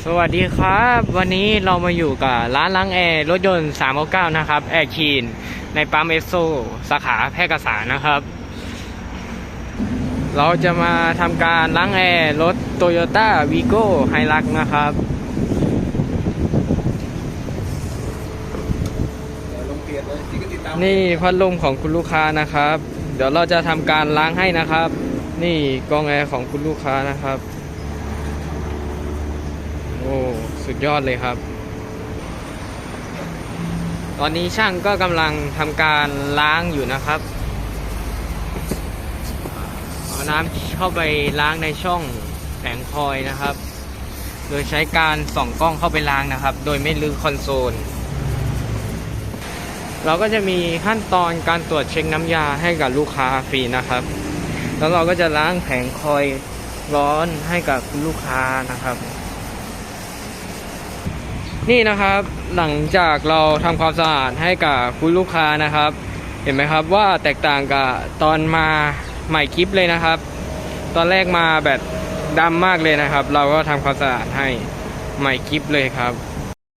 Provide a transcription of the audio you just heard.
สวัสดีครับ วันนี้เรามาอยู่กับร้านล้างแอร์รถยนต์ 399 นะครับ แอร์คีน ในปั๊มเอสโซสาขาแพร่กษานะครับ เราจะมาทำการล้างแอร์รถโตโยต้าวีโก้ไฮรักนะครับลงเพจเลยที่ก็ติดตามนี่พัดลมของคุณลูกค้านะครับ เดี๋ยวเราจะทำการล้างให้นะครับ นี่กรองแอร์ของคุณลูกค้านะครับ โอ้ สุดยอดเลยครับ ตอนนี้ช่างก็กำลังทำการล้างอยู่นะครับเอาน้ำเข้าไปล้างในช่องแผงคอยนะครับ โดยใช้การส่องกล้องเข้าไปล้างนะครับ โดยไม่ลือคอนโซล เราก็จะมีขั้นตอนการตรวจเช็คน้ำยาให้กับลูกค้าฟรีนะครับ แล้วเราก็จะล้างแผงคอยร้อนให้กับลูกค้านะครับ นี่นะครับหลังจากเราทำความสะอาดให้กับคุณลูกค้านะครับ เห็นไหมครับว่าแตกต่างกับตอนมาใหม่คลิปเลยนะครับ ตอนแรกมาแบบดำมากเลยนะครับ เราก็ทำความสะอาดให้ใหม่คลิปเลยครับ